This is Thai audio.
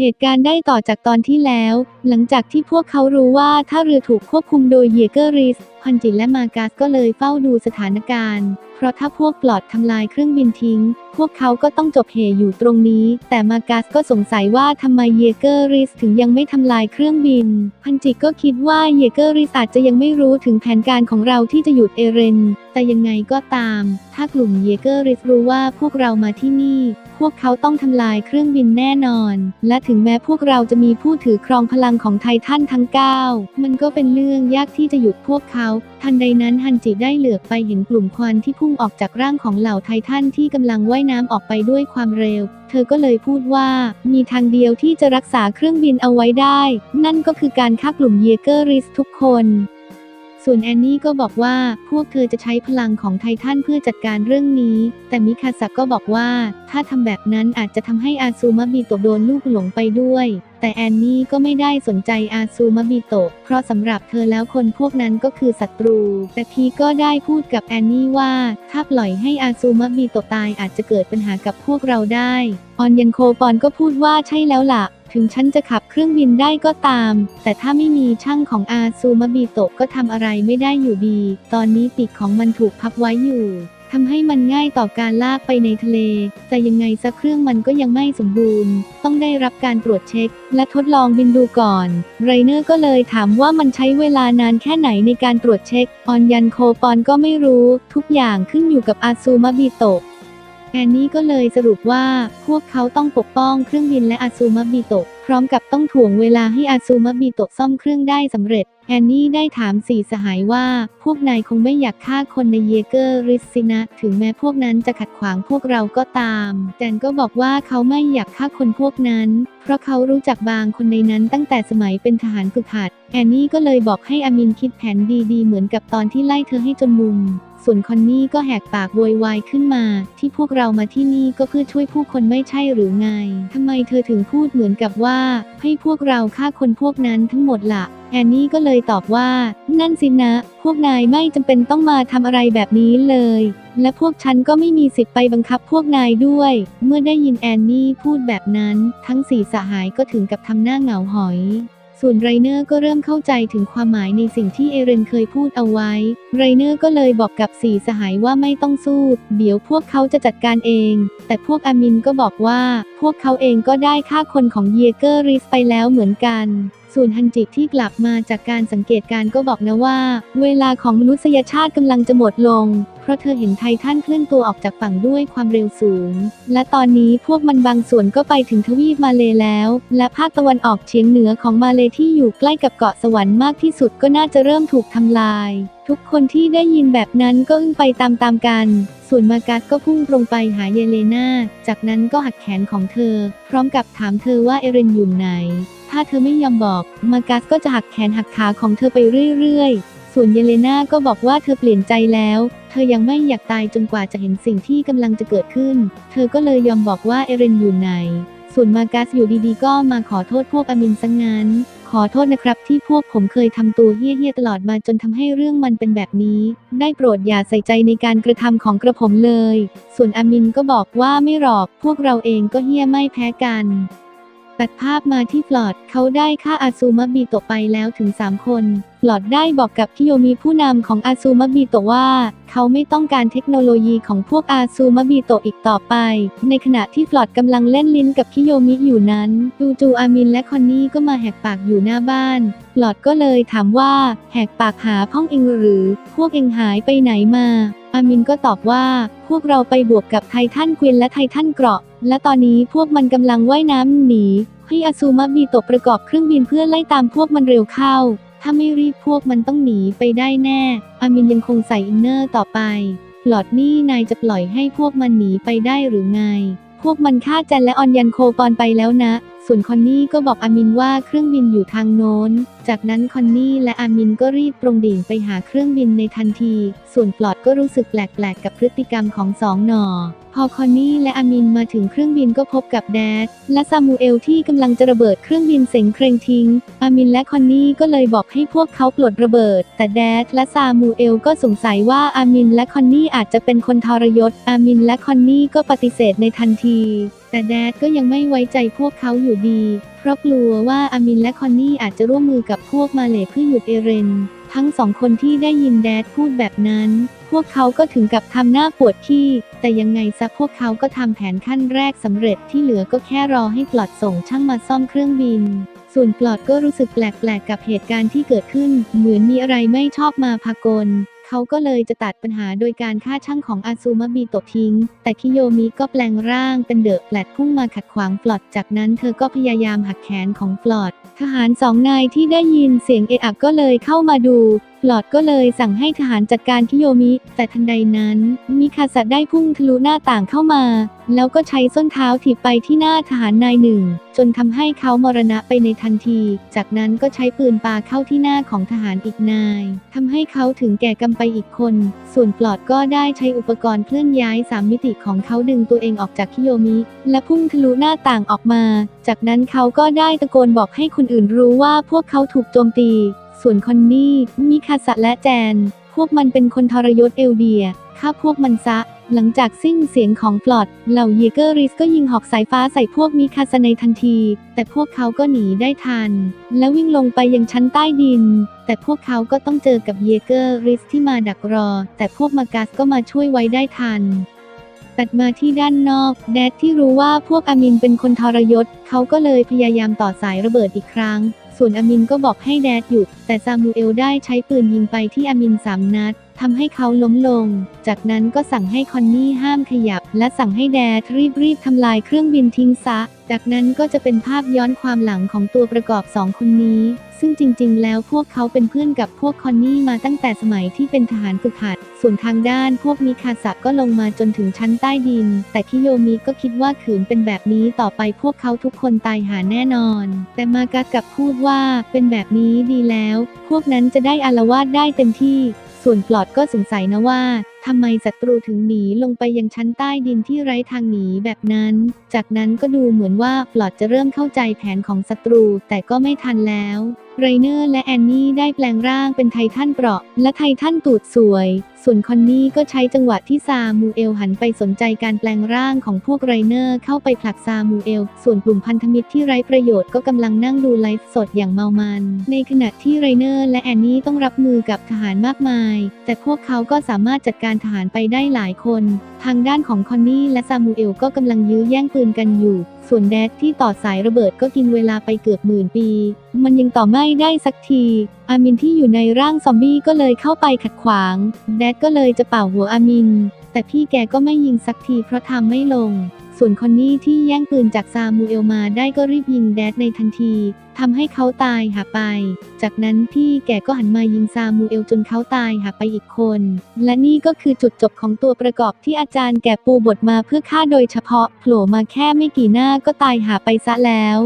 เหตุการณ์ได้ต่อจากตอนที่แล้ว หลังจากที่พวกเขารู้ว่าถ้าเรือถูกควบคุมโดยเยเกอร์ริส พันจิตและมากัสก็เลยเฝ้าดูสถานการณ์ เพราะถ้าพวกปลอดทำลายเครื่องบินทิ้ง พวกเขาก็ต้องจบเหอยู่ตรงนี้ แต่มากัสก็สงสัยว่าทำไมเยเกอร์ริสถึงยังไม่ทำลายเครื่องบิน พันจิตก็คิดว่าเยเกอร์ริสอาจจะยังไม่รู้ถึงแผนการของเราที่จะหยุดเอเรน แต่ยังไงก็ตาม ถ้ากลุ่มเยเกอร์ริสรู้ว่าพวกเรามาที่นี่ พวกเขาต้องทำลายเครื่องบินแน่นอน และถึงแม้พวกเราจะมีผู้ถือครองพลังของไททันทั้ง 9 มันก็เป็นเรื่องยากที่จะหยุดพวกเขา ทันใดนั้นฮันจิได้เหลือบไปเห็นกลุ่มควันที่พุ่งออกจากร่างของเหล่าไททันที่กำลังว่ายน้ำออกไปด้วยความเร็ว เธอก็เลยพูดว่า มีทางเดียวที่จะรักษาเครื่องบินเอาไว้ได้ นั่นก็คือการฆ่ากลุ่มเยเกอร์ริสทุกคน ส่วนแอนนี่ก็บอกว่าพวกเธอจะใช้พลังของไททันเพื่อจัดการเรื่องนี้ แต่มิคาสะก็บอกว่า ถ้าทำแบบนั้นอาจจะทำให้อาซูมาบิโตะโดนลูกหลงไปด้วย แต่แอนนี่ก็ไม่ได้สนใจอาซูมาบิโตะ เพราะสำหรับเธอแล้วคนพวกนั้นก็คือศัตรู แต่พีก็ได้พูดกับแอนนี่ว่า ถ้าปล่อยให้อาซูมาบิโตะตายอาจจะเกิดปัญหากับพวกเราได้ ออนยันโคปอนก็พูดว่าใช่แล้วล่ะ ถึงฉันจะขับเครื่องบินได้ก็ตาม แต่ถ้าไม่มีช่างของอาซูมาบิโตะก็ทำอะไรไม่ได้อยู่ดี ตอนนี้ปีกของมันถูกพับไว้อยู่ ทำให้มันง่ายต่อการลากไปในทะเล แต่ยังไงสักเครื่องมันก็ยังไม่สมบูรณ์ ต้องได้รับการตรวจเช็ค และทดลองบินดูก่อน ไรเนอร์ก็เลยถามว่ามันใช้เวลานานแค่ไหนในการตรวจเช็ค ออนยันโคปอนก็ไม่รู้ ทุกอย่างขึ้นอยู่กับอาซูมาบิโตะ แอนนี่ก็เลยสรุปว่าพวกเขาต้องปกป้องเครื่องบินและอาซูมาบิโตะพร้อมกับต้องถ่วงเวลาให้อาซูมาบิโตะซ่อมเครื่องได้สำเร็จ แอนนี่ได้ถามสี่สหายว่า พวกนายคงไม่อยากฆ่าคนในเยเกอร์ริสินะ ถึงแม้พวกนั้นจะขัดขวางพวกเราก็ตามแจนก็บอกว่าเขาไม่อยากฆ่าคนพวกนั้น เพราะเขารู้จักบางคนในนั้นตั้งแต่สมัยเป็นทหารฝึกหัด แอนนี่ก็เลยบอกให้อามินคิดแผนดีๆ เหมือนกับตอนที่ไล่เธอให้จนมุม ส่วนคอนนี่ก็แหกปากโวยวายขึ้นมา ที่พวกเรามาที่นี่ก็เพื่อช่วยผู้คนไม่ใช่หรือไงทำไมเธอถึงพูดเหมือนกับว่า ให้พวกเราฆ่าคนพวกนั้นทั้งหมดละแอนนี่ก็เลยตอบว่า นั่นสินะ พวกนายไม่จำเป็นต้องมาทำอะไรแบบนี้เลย และพวกฉันก็ไม่มีสิทธิ์ไปบังคับพวกนายด้วย เมื่อได้ยินแอนนี่พูดแบบนั้น ทั้งสี่สหายก็ถึงกับทำหน้าเหงาหอย ส่วนไรเนอร์ก็เริ่มเข้าใจถึงความหมายในสิ่งที่เอเรนเคยพูดเอาไว้ ไรเนอร์ก็เลยบอกกับสีสหายว่าไม่ต้องสู้ เดี๋ยวพวกเขาจะจัดการเอง แต่พวกอามินก็บอกว่า พวกเขาเองก็ได้ฆ่าคนของเยเกอร์ริสไปแล้วเหมือนกันส่วนฮันจิที่กลับมาจากการสังเกตการก็บอกนะว่า เวลาของมนุษยชาติกำลังจะหมดลง ราะเธอเห็นไททันเคลื่อนตัวออกจากฝั่งด้วยความเร็วสูง และตอนนี้พวกมันบางส่วนก็ไปถึงทวีปมาเลแล้ว และภาคตะวันออกเฉียงเหนือของมาเลที่อยู่ใกล้กับเกาะสวรรค์มากที่สุดก็น่าจะเริ่มถูกทำลาย ทุกคนที่ได้ยินแบบนั้นก็อึ้งไปตามๆกัน ส่วนมากัสก็พุ่งตรงไปหาเยเลนาจากนั้นก็หักแขนของเธอ พร้อมกับถามเธอว่าเอเรนอยู่ไหน ถ้าเธอไม่ยอมบอก มากัสก็จะหักแขนหักขาของเธอไปเรื่อยๆส่วนเยเลนาก็บอกว่าเธอเปลี่ยนใจแล้ว เธอยังไม่อยากตายจนกว่าจะเห็นสิ่งที่กำลังจะเกิดขึ้น เธอก็เลยยอมบอกว่าเอเรนอยู่ไหน ส่วนมากัสอยู่ดีๆ ก็มาขอโทษพวกอามินซะงงั้น ขอโทษนะครับที่พวกผมเคยทำตัวเฮี้ยๆตลอดมาจนทำให้เรื่องมันเป็นแบบนี้ ได้โปรดอย่าใส่ใจในการกระทำของกระผมเลย ส่วนอามินก็บอกว่าไม่หรอก พวกเราเองก็เฮี้ยไม่แพ้กัน ตัดภาพมาที่ฟลอดเขาได้ฆ่าอาซูมาบิโตะไปแล้วถึง 3 คนฟลอดได้บอกกับคิโยมิผู้นำของอาซูมาบิโตะว่า เขาไม่ต้องการเทคโนโลยีของพวกอาซูมาบิโตะอีกต่อไป ในขณะที่ฟลอดกำลังเล่นลิ้นกับคิโยมิอยู่นั้นจูจูอามินและคอนนี่ก็มาแหกปากอยู่หน้าบ้านฟลอดก็เลยถามว่า แหกปากหาพ่องเองหรือ พวกเองหายไปไหนมาอามินก็ตอบว่า พวกเราไปบวกกับไททันควินและไททันเกราะ และตอนนี้พวกมันกำลังว่ายน้ำหนี ให้อาซูมะบีตกประกอบเครื่องบินเพื่อไล่ตามพวกมันเร็วเข้า ถ้าไม่รีบพวกมันต้องหนีไปได้แน่ อามินยังคงใส่อินเนอร์ต่อไป หลอดนี่นายจะปล่อยให้พวกมันหนีไปได้หรือไง พวกมันฆ่าแจนและออนยันโคปอนไปแล้วนะ ส่วนคอนนี่ก็บอกอามินว่าเครื่องบินอยู่ทางโน้นจากนั้นคอนนี่และอามินก็รีบตรงดิ่งไปหาเครื่องบินในทันที ส่วนปลอดก็รู้สึกแปลกๆ กับพฤติกรรมของสองหนอ พอคอนนี่และอามินมาถึงเครื่องบินก็พบกับแดดและซามูเอลที่กำลังจะระเบิดเครื่องบินเสงเครงทิ้ง อามินและคอนนี่ก็เลยบอกให้พวกเขาปลดระเบิด แต่แดดและซามูเอลก็สงสัยว่าอามินและคอนนี่อาจจะเป็นคนทรยศ อามินและคอนนี่ก็ปฏิเสธในทันทีแต่แดดก็ยังไม่ไว้ใจพวกเขาอยู่ดีเพราะกลัวว่าอามินและคอนนี่อาจจะร่วมมือกับพวกมาเลเพื่อหยุดเอเรน ทั้งสองคนที่ได้ยินแดดพูดแบบนั้น พวกเขาก็ถึงกับทำหน้าปวดขี้ แต่ยังไงซะพวกเขาก็ทำแผนขั้นแรกสำเร็จที่เหลือก็แค่รอให้ปลอดส่งช่างมาซ่อมเครื่องบิน ส่วนปลอดก็รู้สึกแปลกๆกับเหตุการณ์ที่เกิดขึ้น เหมือนมีอะไรไม่ชอบมาพากล เขาก็เลยจะตัดปัญหาโดยการฆ่าช่างของอาซูมะบีโตะทิ้ง แต่คิโยมิก็แปลงร่างเป็นเดอะแฟลตพุ่งมาขัดขวางฟลอดจากนั้นเธอก็พยายามหักแขนของฟลอดทหารสองนายที่ได้ยินเสียงเอะอะก็เลยเข้ามาดู ปลอดก็เลยสั่งให้ทหารจัดการคิโยมิ แต่ทันใดนั้น มิคาสะได้พุ่งทะลุหน้าต่างเข้ามา แล้วก็ใช้ส้นเท้าถีบไปที่หน้าทหารนายหนึ่ง จนทำให้เขามรณะไปในทันที จากนั้นก็ใช้ปืนปาเข้าที่หน้าของทหารอีกนายทำให้เขาถึงแก่กรรมไปอีกคน ส่วนปลอดก็ได้ใช้อุปกรณ์เคลื่อนย้ายสามมิติของเขาดึงตัวเองออกจากคิโยมิ และพุ่งทะลุหน้าต่างออกมา จากนั้นเขาก็ได้ตะโกนบอกให้คนอื่นรู้ว่าพวกเขาถูกโจมตี ส่วนคอนนี่ มิคาสะและแจน พวกมันเป็นคนทรยศเอลเดีย ฆ่าพวกมันซะ หลังจากสิ้นเสียงของปลอด เหล่าเยเกอร์ริสก็ยิงหอกสายฟ้าใส่พวกมิคาสะในทันที แต่พวกเขาก็หนีได้ทัน และวิ่งลงไปยังชั้นใต้ดิน แต่พวกเขาก็ต้องเจอกับเยเกอร์ริสที่มาดักรอ แต่พวกมากัสก็มาช่วยไว้ได้ทันตัดมาที่ด้านนอก แดดที่รู้ว่าพวกอามินเป็นคนทรยศ เขาก็เลยพยายามต่อสายระเบิดอีกครั้ง ส่วนอามินก็บอกให้แดดหยุด แต่ซามูเอลได้ใช้ปืนยิงไปที่อามินสามนัดทำให้เขาล้มลง จากนั้นก็สั่งให้คอนนี่ห้ามขยับ และสั่งให้แดดรีบรีบๆทำลายเครื่องบินทิ้งซะ จากนั้นก็จะเป็นภาพย้อนความหลังของตัวประกอบสองคนนี้ ซึ่งจริง ๆ แล้วพวกเขาเป็นเพื่อนกับพวกคอนนี่มาตั้งแต่สมัยที่เป็นทหารฝึกหัด ส่วนทางด้านพวกมิคาสะก็ลงมาจนถึงชั้นใต้ดิน แต่คิโยมิก็คิดว่าขืนเป็นแบบนี้ต่อไปพวกเขาทุกคนตายหาแน่นอน แต่มากะกับพูดว่าเป็นแบบนี้ดีแล้ว พวกนั้นจะได้อารวาสได้เต็มที่ ส่วนปลอดก็สงสัยนะว่าทำไมศัตรูถึงหนีลงไปยังชั้นใต้ดินที่ไร้ทางหนีแบบนั้น จากนั้นก็ดูเหมือนว่าปลอดจะเริ่มเข้าใจแผนของศัตรูแต่ก็ไม่ทันแล้วไรเนอร์และแอนนี่ได้แปลงร่างเป็นไททันเปราะ และไททันตูดสวย ส่วนคอนนี่ก็ใช้จังหวะที่ซามูเอลหันไปสนใจการแปลงร่างของพวกไรเนอร์เข้าไปผลักซามูเอล ส่วนกลุ่มพันธมิตรที่ไร้ประโยชน์ก็กำลังนั่งดูไลฟ์สดอย่างเมามัน ในขณะที่ไรเนอร์และแอนนี่ต้องรับมือกับทหารมากมาย แต่พวกเขาก็สามารถจัดการทหารไปได้หลายคน ทางด้านของคอนนี่และซามูเอลก็กำลังยื้อแย่งปืนกันอยู่ส่วนแดดที่ต่อสายระเบิดก็กินเวลาไปเกือบหมื่นปี มันยังต่อไม่ได้สักที อามินที่อยู่ในร่างซอมบี้ก็เลยเข้าไปขัดขวาง แดดก็เลยจะเป่าหัวอามิน แต่พี่แกก็ไม่ยิงสักทีเพราะทำไม่ลง ส่วนคอนนี่ที่แย่งปืนจากซามูเอลมาได้ก็รีบยิงแดดในทันทีทำให้เขาตายหาไป จากนั้นพี่แกก็หันมายิงซามูเอลจนเขาตายหาไปอีกคน และนี่ก็คือจุดจบของตัวประกอบที่อาจารย์แกปูบทมาเพื่อฆ่าโดยเฉพาะโผล่มาแค่ไม่กี่หน้าก็ตายหาไปซะแล้ว